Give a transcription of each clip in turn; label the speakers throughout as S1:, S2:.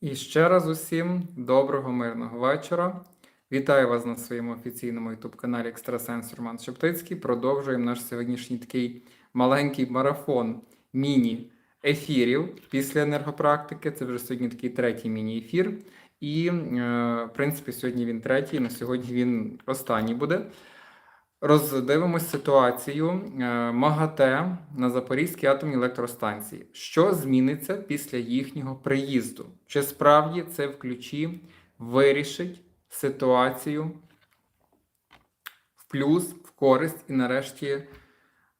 S1: І ще раз усім доброго мирного вечора. Вітаю вас на своєму офіційному YouTube-каналі Екстрасенс Роман Шептицький. Продовжуємо наш сьогоднішній такий маленький марафон міні-ефірів після енергопрактики. Це вже сьогодні такий третій міні-ефір. І, е, в принципі, сьогодні він третій, на сьогодні він останній буде. Роздивимось ситуацію е, МАГАТЕ на Запорізькій атомній електростанції. Що зміниться після їхнього приїзду? Чи справді це в ключі вирішить ситуацію в плюс, в користь, і нарешті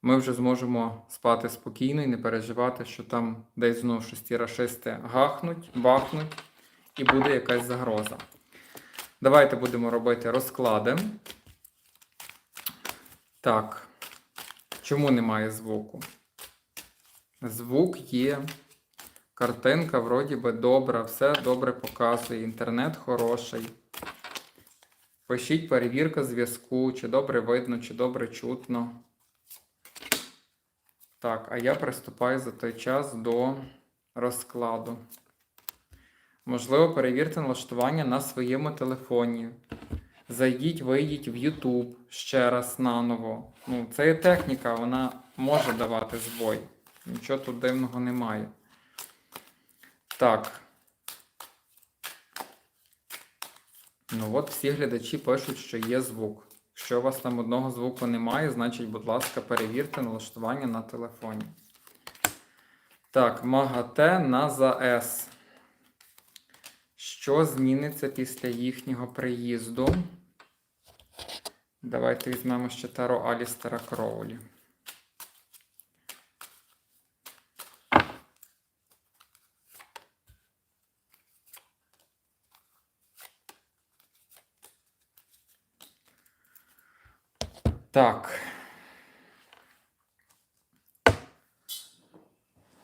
S1: ми вже зможемо спати спокійно і не переживати, що там десь знову щось ті рашисти гахнуть, бахнуть, і буде якась загроза. Давайте будемо робити розклади. Так. Чому немає звуку? Звук є. Картинка, вроді би, добра, все добре показує. Інтернет хороший. Пишіть перевірка зв'язку, чи добре видно, чи добре чутно. Так, а я приступаю за той час до розкладу. Можливо, перевірте налаштування на своєму телефоні. Зайдіть, вийдіть в YouTube ще раз наново. Ну, це є техніка, вона може давати збой. Нічого тут дивного немає. Так. Ну от всі глядачі пишуть, що є звук. Якщо у вас там одного звуку немає, значить, будь ласка, перевірте налаштування на телефоні. Так, МАГАТЕ на ЗАЕС. Що зміниться після їхнього приїзду? Давайте візьмемо ще Таро Алістера Кроулі. Так.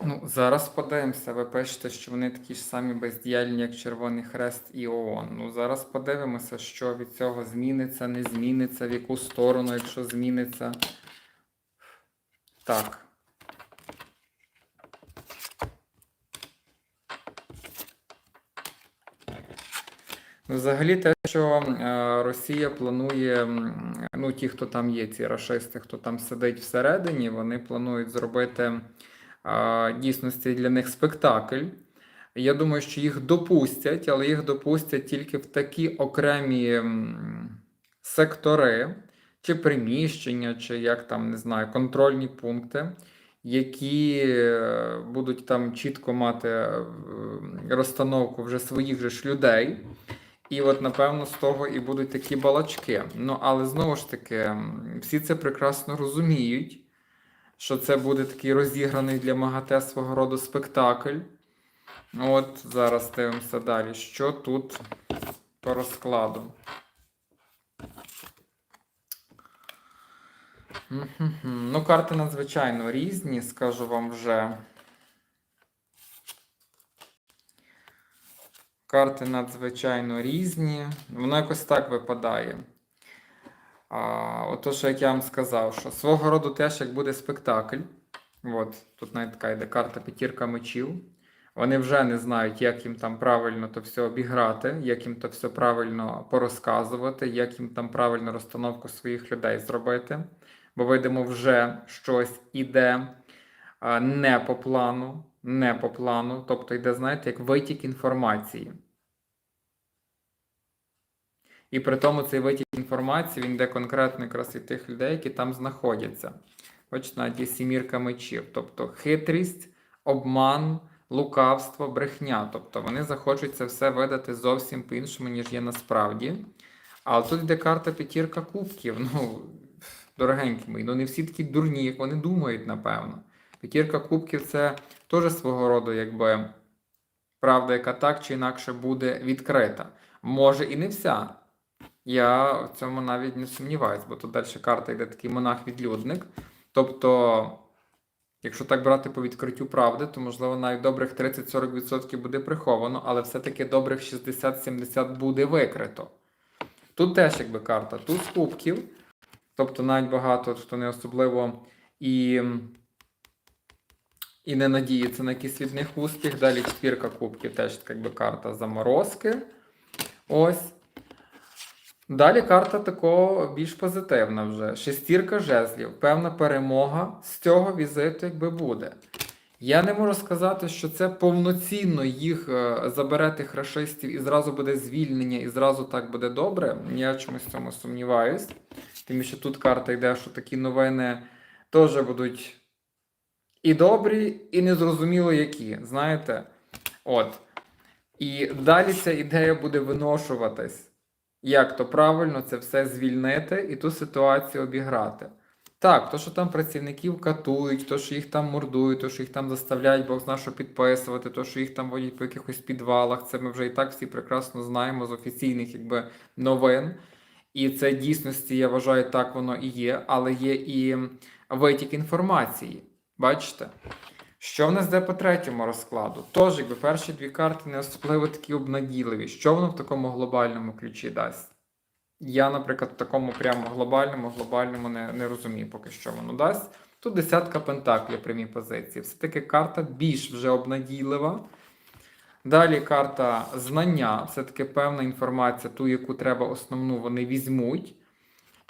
S1: Ну, зараз подивимося. Ви пишете, що вони такі ж самі бездіяльні, як Червоний Хрест і ООН. Ну, зараз подивимося, що від цього зміниться, не зміниться, в яку сторону, якщо зміниться. Так. Ну, Взагалі, те, що е, Росія планує, ну, ті, хто там є, ці рашисти, хто там сидить всередині, вони планують зробити дійсності для них спектакль. Я думаю, що їх допустять, але їх допустять тільки в такі окремі сектори, чи приміщення, чи як там, не знаю, контрольні пункти, які е, будуть там чітко мати е, розстановку вже своїх же ж людей. І от, напевно, з того і будуть такі балачки. Ну, але знову ж таки, всі це прекрасно розуміють що це буде такий розіграний для МАГАТЕ свого роду спектакль. От зараз дивимося далі. Що тут по розкладу? Ну, карти надзвичайно різні, скажу вам вже. Карти надзвичайно різні. Воно якось так випадає. А, Отож, як я вам сказав, що свого роду теж як буде спектакль. От, тут навіть така йде карта п'ятірка мечів. Вони вже не знають, як їм там правильно то все обіграти, як їм то все правильно порозказувати, як їм там правильно розстановку своїх людей зробити. Бо, видимо, вже щось іде не по плану, не по плану. Тобто йде, знаєте, як витік інформації. І при тому цей витік інформації він йде конкретно якраз від тих людей, які там знаходяться. Бачите, навіть є сімірка мечів. Тобто хитрість, обман, лукавство, брехня. Тобто вони захочуть це все видати зовсім по-іншому, ніж є насправді. Але тут йде карта п'ятірка кубків. Ну, дорогенькі мої, ну не всі такі дурні, як вони думають, напевно. П'ятірка кубків це теж свого роду, якби правда, яка так чи інакше буде відкрита. Може і не вся. Я в цьому навіть не сумніваюсь, бо тут далі карта йде такий монах-відлюдник. Тобто, якщо так брати по відкриттю правди, то можливо навіть добрих 30-40% буде приховано, але все-таки добрих 60-70 буде викрито. Тут теж якби карта туз кубків. Тобто навіть багато хто не особливо і і не надіється на якийсь від них успіх. Далі четвірка кубків, теж якби карта заморозки. Ось. Далі карта такого більш позитивна вже. Шестірка жезлів. Певна перемога з цього візиту якби буде. Я не можу сказати, що це повноцінно їх е, забере тих рашистів і зразу буде звільнення, і зразу так буде добре. Я чомусь в цьому сумніваюсь. Тим що тут карта йде, що такі новини теж будуть і добрі, і незрозуміло які. Знаєте? От. І далі ця ідея буде виношуватись. Як то правильно це все звільнити і ту ситуацію обіграти. Так, то, що там працівників катують, то, що їх там мордують, то, що їх там заставляють, Бог зна, що підписувати, то, що їх там водять по якихось підвалах, це ми вже і так всі прекрасно знаємо з офіційних якби, новин. І це дійсності, я вважаю, так воно і є, але є і витік інформації. Бачите? Що в нас де по третьому розкладу? Тож, якби перші дві карти не особливо такі обнадійливі. Що воно в такому глобальному ключі дасть? Я, наприклад, в такому прямо глобальному, глобальному не, не розумію поки що воно дасть. Тут десятка пентаклів прямій позиції. Все-таки карта більш вже обнадійлива. Далі карта знання, все-таки певна інформація, ту, яку треба основну, вони візьмуть.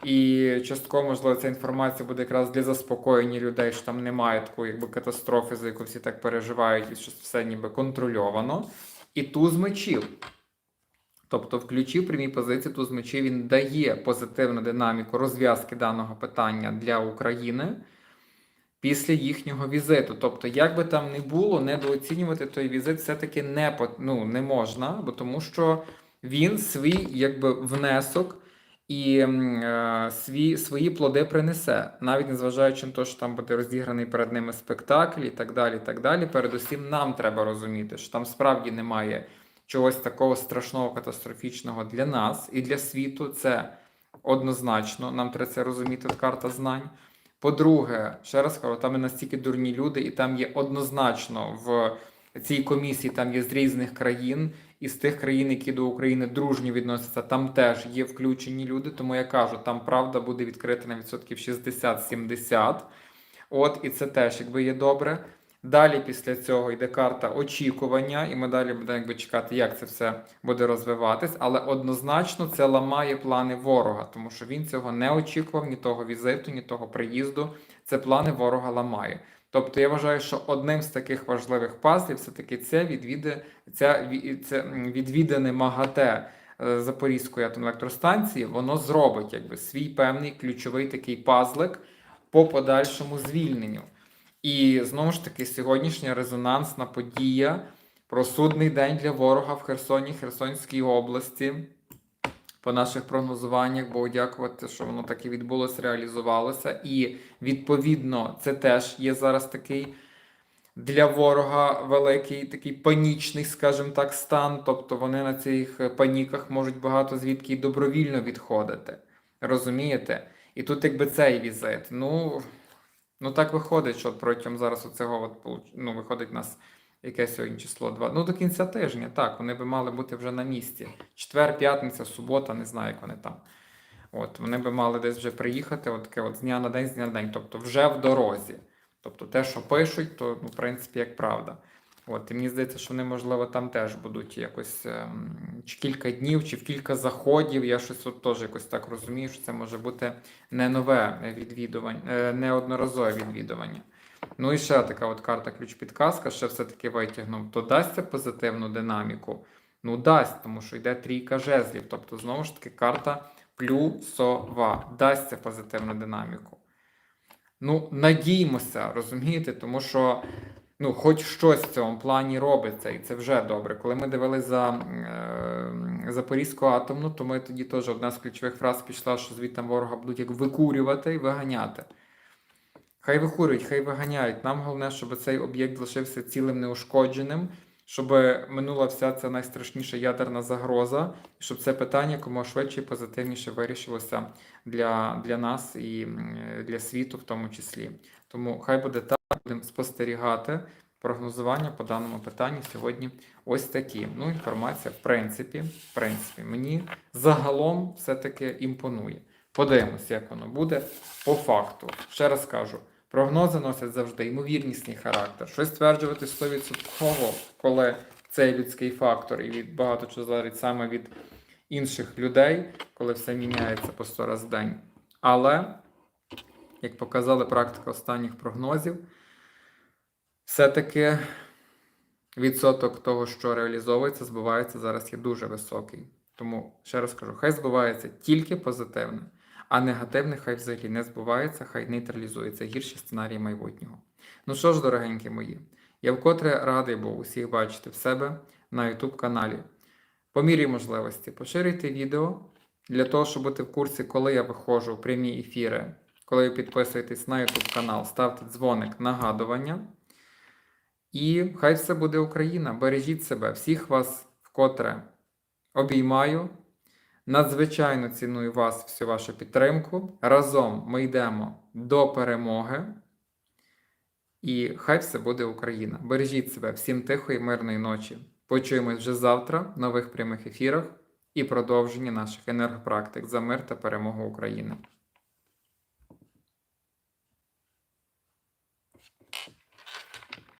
S1: І частково, можливо, ця інформація буде якраз для заспокоєння людей, що там немає такої якби, катастрофи, за яку всі так переживають, і що все ніби контрольовано. І туз мечів. Тобто, в ключі в прямій позиції туз мечів він дає позитивну динаміку розв'язки даного питання для України після їхнього візиту. Тобто, як би там не було, недооцінювати той візит все-таки не, ну, не можна, бо тому що він свій якби, внесок і е, свій, свої плоди принесе, навіть незважаючи на те, що там буде розіграний перед ними спектакль і так далі. так далі. Передусім, нам треба розуміти, що там справді немає чогось такого страшного, катастрофічного для нас і для світу. Це однозначно. Нам треба це розуміти, от карта знань. По-друге, ще раз кажу, там є настільки дурні люди, і там є однозначно в цій комісії, там є з різних країн, і з тих країн, які до України дружньо відносяться, там теж є включені люди. Тому я кажу, там правда буде відкрита на відсотків 60-70. От, і це теж якби є добре. Далі після цього йде карта очікування, і ми далі будемо якби чекати, як це все буде розвиватись. Але однозначно це ламає плани ворога, тому що він цього не очікував, ні того візиту, ні того приїзду. Це плани ворога ламає. Тобто я вважаю, що одним з таких важливих пазлів все-таки це відвіди, ві- це відвідане МАГАТЕ е, Запорізької атомної електростанції, воно зробить якби свій певний ключовий такий пазлик по подальшому звільненню. І знову ж таки, сьогоднішня резонансна подія про судний день для ворога в Херсоні, Херсонській області. По наших прогнозуваннях, бо дякувати, що воно так і відбулося, реалізувалося. І відповідно, це теж є зараз такий для ворога великий такий панічний, скажімо так, стан. Тобто вони на цих паніках можуть багато звідки й добровільно відходити. Розумієте? І тут, якби цей візит. Ну, ну так виходить, що протягом зараз оцього от, ну, виходить нас яке сьогодні число? Два. Ну, до кінця тижня, так, вони би мали бути вже на місці. Четвер, п'ятниця, субота, не знаю, як вони там. От, вони би мали десь вже приїхати, от таке от з дня на день, з дня на день, тобто вже в дорозі. Тобто те, що пишуть, то ну, в принципі як правда. От, і мені здається, що вони, можливо, там теж будуть якось ем, чи кілька днів, чи в кілька заходів. Я щось от теж якось так розумію, що це може бути не нове відвідування, е, не відвідування. Ну і ще така от карта ключ-підказка, ще все-таки витягнув. То дасть це позитивну динаміку? Ну, дасть, тому що йде трійка жезлів. Тобто, знову ж таки, карта плюсова. Дасть це позитивну динаміку. Ну, надіймося, розумієте, тому що ну, хоч щось в цьому плані робиться, і це вже добре. Коли ми дивилися за е, Запорізьку атомну, то ми тоді теж одна з ключових фраз пішла, що звідти ворога будуть як викурювати і виганяти. Хай викурюють, хай виганяють. Нам головне, щоб цей об'єкт залишився цілим неушкодженим, щоб минула вся ця найстрашніша ядерна загроза, щоб це питання якомога швидше і позитивніше вирішилося для, для нас і для світу, в тому числі. Тому хай буде так, будемо спостерігати. Прогнозування по даному питанню сьогодні ось такі. Ну, інформація, в принципі, в принципі, мені загалом все-таки імпонує. Подивимось, як воно буде по факту. Ще раз кажу, Прогнози носять завжди ймовірнісний характер. Щось стверджувати 100%, коли цей людський фактор і від багато чого залежить саме від інших людей, коли все міняється по 100 раз в день. Але, як показала практика останніх прогнозів, все-таки відсоток того, що реалізовується, збувається зараз є дуже високий. Тому ще раз кажу, хай збувається тільки позитивне, а негативне хай взагалі не збувається, хай нейтралізується гірші сценарії майбутнього. Ну що ж, дорогенькі мої, я вкотре радий був усіх бачити в себе на YouTube каналі. По мірі можливості поширюйте відео для того, щоб бути в курсі, коли я виходжу в прямі ефіри, коли ви підписуєтесь на YouTube канал, ставте дзвоник нагадування. І хай все буде Україна. Бережіть себе, всіх вас вкотре обіймаю. Надзвичайно ціную вас, всю вашу підтримку. Разом ми йдемо до перемоги. І хай все буде Україна. Бережіть себе, всім тихої, мирної ночі. Почуємось вже завтра в нових прямих ефірах і продовженні наших енергопрактик за мир та перемогу України.